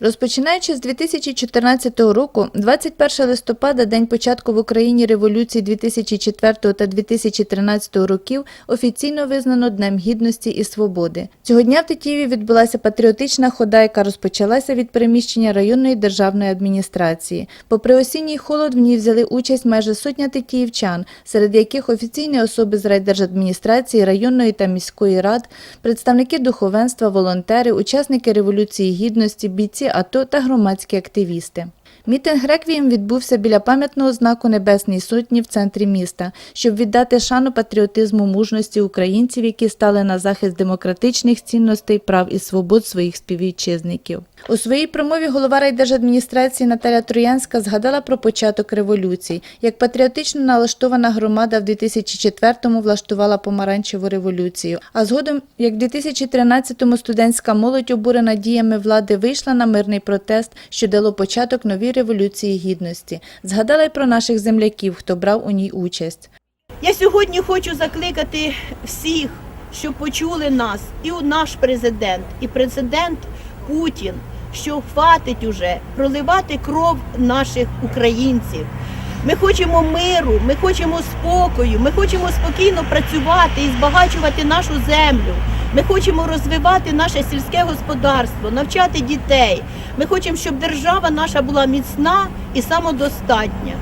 Розпочинаючи з 2014 року, 21 листопада, день початку в Україні революції 2004 та 2013 років, офіційно визнано Днем Гідності і Свободи. Цього дня в Тетіїві відбулася патріотична хода, яка розпочалася від переміщення районної державної адміністрації. Попри осінній холод, в ній взяли участь майже сотня тетіївчан, серед яких офіційні особи з райдержадміністрації, районної та міської рад, представники духовенства, волонтери, учасники Революції Гідності, бійці АТО та громадські активісти. Мітинг реквієм відбувся біля пам'ятного знаку Небесній Сотні в центрі міста, щоб віддати шану патріотизму мужності українців, які стали на захист демократичних цінностей, прав і свобод своїх співвітчизників. У своїй промові голова райдержадміністрації Наталя Троянська згадала про початок революції, як патріотично налаштована громада в 2004-му влаштувала помаранчеву революцію, а згодом, як в 2013-му студентська молодь, обурена діями влади, вийшла на мирний протест, що дало початок новій революції гідності. Згадала й про наших земляків, хто брав у ній участь. Я сьогодні хочу закликати всіх, щоб почули нас, і наш президент, і президент Путін, що хватить уже проливати кров наших українців. Ми хочемо миру, ми хочемо спокою, ми хочемо спокійно працювати і збагачувати нашу землю. Ми хочемо розвивати наше сільське господарство, навчати дітей. Ми хочемо, щоб держава наша була міцна і самодостатня.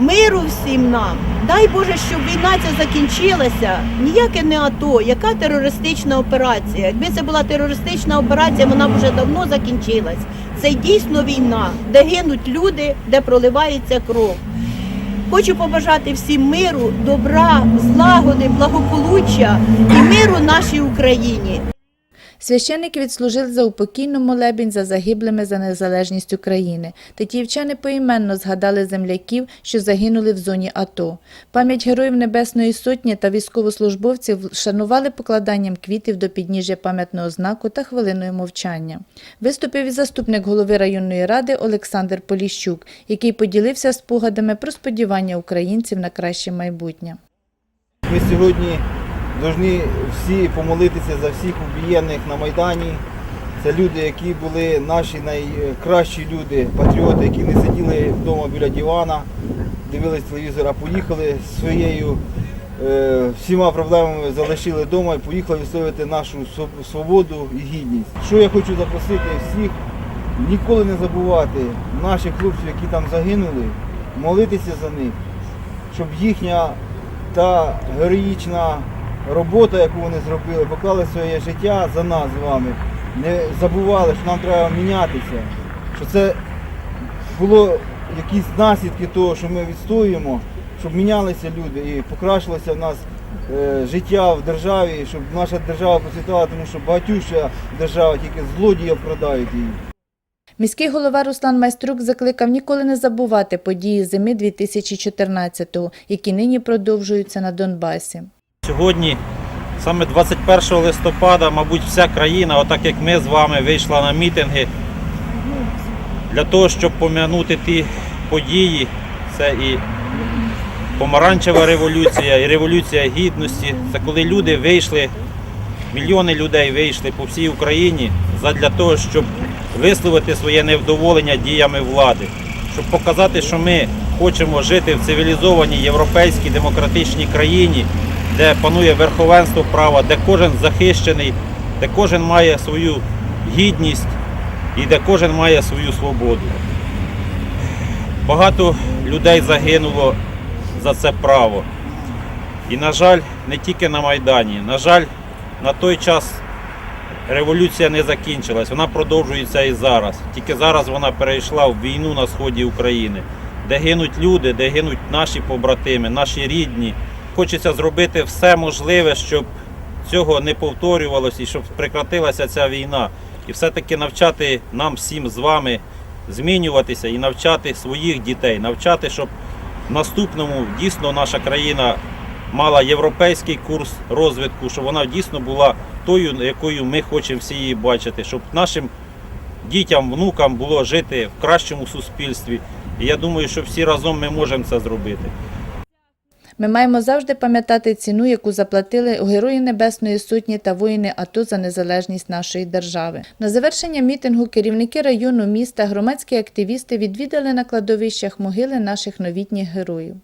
Миру всім нам. Дай Боже, щоб війна ця закінчилася. Ніяке не АТО, яка терористична операція. Якби це була терористична операція, вона б вже давно закінчилась. Це дійсно війна, де гинуть люди, де проливається кров. Хочу побажати всім миру, добра, злагоди, благополуччя і миру нашій Україні. Священники відслужили за упокійну молебень за загиблими за незалежність України. Тетіївчани поіменно згадали земляків, що загинули в зоні АТО. Пам'ять героїв Небесної Сотні та військовослужбовців вшанували покладанням квітів до підніжжя пам'ятного знаку та хвилиною мовчання. Виступив і заступник голови районної ради Олександр Поліщук, який поділився спогадами про сподівання українців на краще майбутнє. Ми сьогодні повинні всі помолитися за всіх убієнних на Майдані. Це люди, які були наші найкращі люди, патріоти, які не сиділи вдома біля дивана, дивились телевізор, а поїхали своєю е, всіма проблемами залишили вдома і поїхали відстоювати нашу свободу і гідність. Що я хочу запросити всіх, ніколи не забувати наших хлопців, які там загинули, молитися за них, щоб їхня та героїчна робота, яку вони зробили, поклали своє життя за нас з вами. Не забували, що нам треба мінятися, що це було якісь наслідки того, що ми відстоюємо, щоб мінялися люди і покращилося в нас е, життя в державі, щоб наша держава процвітала, тому що багатюща держава, тільки злодії обкрадають її. Міський голова Руслан Майструк закликав ніколи не забувати події зими 2014-го, які нині продовжуються на Донбасі. Сьогодні, саме 21 листопада, мабуть, вся країна, отак як ми з вами, вийшла на мітинги для того, щоб пом'янути ті події. Це і помаранчева революція, і революція гідності. Це коли люди вийшли, мільйони людей вийшли по всій Україні задля того, щоб висловити своє невдоволення діями влади, щоб показати, що ми хочемо жити в цивілізованій європейській демократичній країні, де панує верховенство права, де кожен захищений, де кожен має свою гідність і де кожен має свою свободу. Багато людей загинуло за це право. І, на жаль, не тільки на Майдані. На жаль, на той час революція не закінчилась, вона продовжується і зараз. Тільки зараз вона перейшла в війну на сході України, де гинуть люди, де гинуть наші побратими, наші рідні. Хочеться зробити все можливе, щоб цього не повторювалося і щоб прекратилася ця війна. І все-таки навчати нам всім з вами змінюватися і навчати своїх дітей, навчати, щоб в наступному дійсно наша країна мала європейський курс розвитку, щоб вона дійсно була тою, якою ми хочемо всі її бачити, щоб нашим дітям, внукам було жити в кращому суспільстві. І я думаю, що всі разом ми можемо це зробити. Ми маємо завжди пам'ятати ціну, яку заплатили Герої Небесної Сотні та воїни АТО за незалежність нашої держави. На завершення мітингу керівники району міста, громадські активісти відвідали на кладовищах могили наших новітніх героїв.